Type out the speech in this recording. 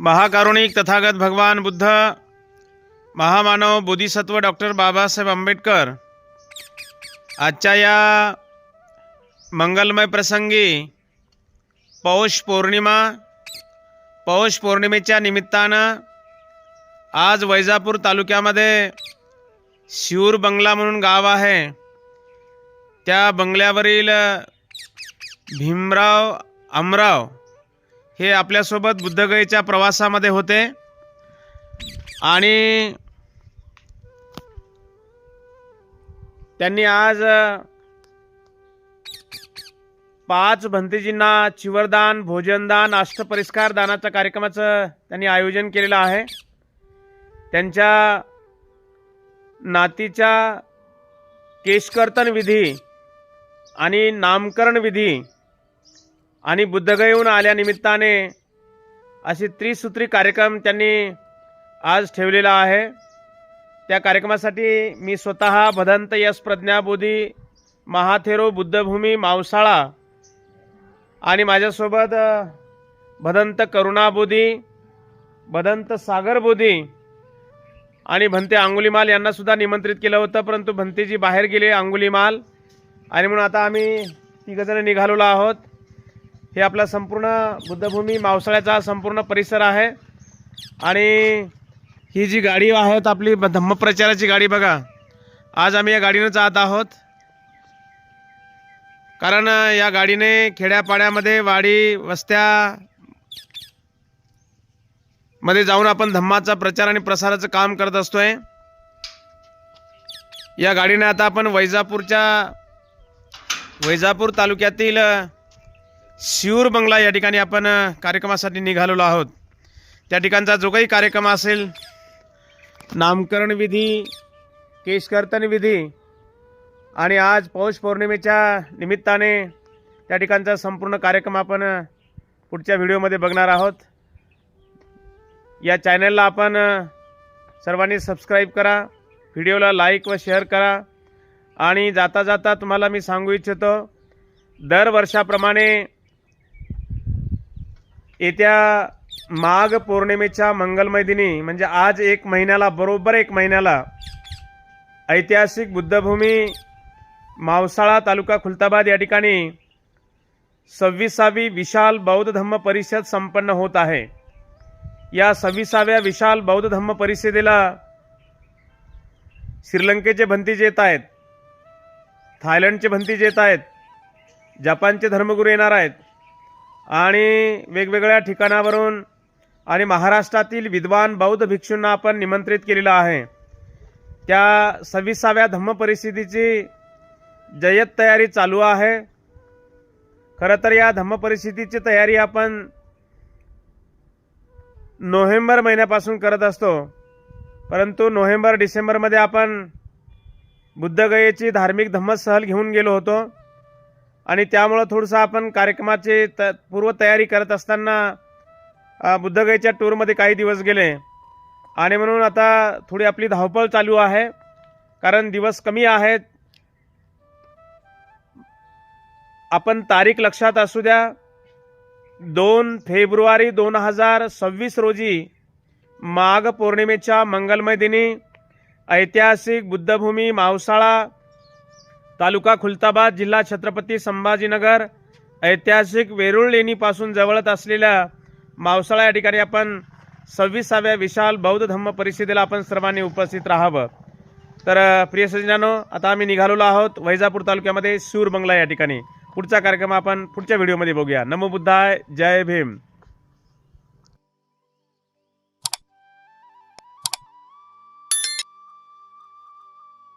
महाकारुणिक तथागत भगवान बुद्ध महामानव बोधिसत्व डॉक्टर बाबासाहेब आंबेडकर आजच्या या मंगलमय प्रसंगी पौष पौर्णिमा पौष पौर्णिमेच्या निमित्तानं आज वैजापूर तालुक्यामध्ये शिऊर बंगला म्हणून गाव आहे. त्या बंगल्यावरील भीमराव अमराव हे आपल्यासोबत बुद्धगयेच्या प्रवासामध्ये होते. आणि त्यांनी आज पाच भंतीजींना चिवरदान भोजनदान अष्टपरिष्कार दानाच्या कार्यक्रमाचं त्यांनी आयोजन केलेलं आहे. त्यांच्या नातीच्या केशकर्तन विधी आणि नामकरण विधी आणि बुद्धगयेहून आल्यानिमित्ताने अशी त्रिसूत्री कार्यक्रम त्यांनी आज ठेवलेला आहे. त्या कार्यक्रमासाठी मी स्वतः भदंत यश प्रज्ञाबोधी महाथेरो बुद्धभूमी मावसाळा आणि माझ्यासोबत भदंत करुणाबोधी भदंत सागरबोधी आणि भंते अंगुलीमाल यांनासुद्धा निमंत्रित केलं होतं परंतु भंतेजी बाहेर गेले अंगुलीमाल आणि म्हणून आता आम्ही तिघजणं निघालेलो आहोत. हे आपला संपूर्ण बुद्धभूमी मावसाळ्याचा संपूर्ण परिसर आहे. आणि ही जी गाडी आहेत आपली धम्मप्रचाराची गाडी बघा. आज आम्ही या गाडीनं जात आहोत. कारण या गाडीने खेड्यापाड्यामध्ये वाडी वस्त्या मध्ये जाऊन आपण धम्माचा प्रचार आणि प्रसाराचं काम करत असतोय. या गाडीने आता आपण वैजापूरच्या वैजापूर तालुक्यातील अ, बंगला या ठिकाणी आपण कार्यक्रमासाठी निघालेलो आहोत. त्या ठिकाणचा जो काही कार्यक्रम असेल नामकरण विधी केशकर्तन विधी आणि आज पौष पौर्णिमेच्या निमित्ताने त्या ठिकाणचा संपूर्ण कार्यक्रम आपण पुढच्या व्हिडिओमध्ये बघणार आहोत. या चॅनलला आपण सर्वांनी सबस्क्राईब करा व्हिडिओला लाईक व शेअर करा आणि जाता जाता तुम्हाला मी सांगू इच्छितो दर वर्षाप्रमाणे येत्या माघ पौर्णिमेच्या मंगलमय दिनी म्हणजे आज एक महिन्याला बरोबर एक महिन्याला ऐतिहासिक बुद्धभूमी मावसाळा तालुका खुलताबाद या ठिकाणी सव्वीसावी विशाल बौद्ध धम्म परिषद संपन्न होत आहे. या सव्वीसाव्या विशाल बौद्ध धम्म परिषदेला श्रीलंकेचे भंतीजे येत आहेत थायलंडचे भंतीजे येत आहेत जपानचे धर्मगुरू येणार आहेत. आणि वेगवेगळ्या ठिकाणावरून आणि महाराष्ट्रातील विद्वान बौद्ध भिक्षूंना आपण निमंत्रित केलेलं आहे. त्या सव्वीसाव्या धम्म परिस्थितीची जय्यत तयारी चालू आहे. खरं तर या धम्म परिस्थितीची तयारी आपण नोव्हेंबर महिन्यापासून करत असतो. परंतु नोव्हेंबर डिसेंबरमध्ये आपण बुद्धगयेची धार्मिक धम्म सहल घेऊन गेलो होतो. आणि त्यामुळं थोडंसं आपण कार्यक्रमाची त पूर्वतयारी करत असताना बुद्धगाईच्या टूरमध्ये काही दिवस गेले. आणि म्हणून आता थोडी आपली धावपळ चालू आहे. कारण दिवस कमी आहेत. आपण तारीख लक्षात असू द्या. दोन फेब्रुवारी दोन हजार सव्वीस रोजी माघ पौर्णिमेच्या मंगलमय दिनी ऐतिहासिक बुद्धभूमी मावसाळा तालुका खुलताबाद जिल्हा छत्रपती संभाजीनगर ऐतिहासिक वेरूळ लेणीपासून जवळच असलेल्या मावसाळा या ठिकाणी आपण सव्वीसाव्या विशाल बौद्ध धम्म परिषदेला आपण सर्वांनी उपस्थित राहावं. तर प्रिय सज्जनानो आता आम्ही निघालेलो आहोत वैजापूर तालुक्यामध्ये सूर बंगला या ठिकाणी. पुढचा कार्यक्रम आपण पुढच्या व्हिडिओमध्ये बघूया. नमो बुद्धाय जय भीम.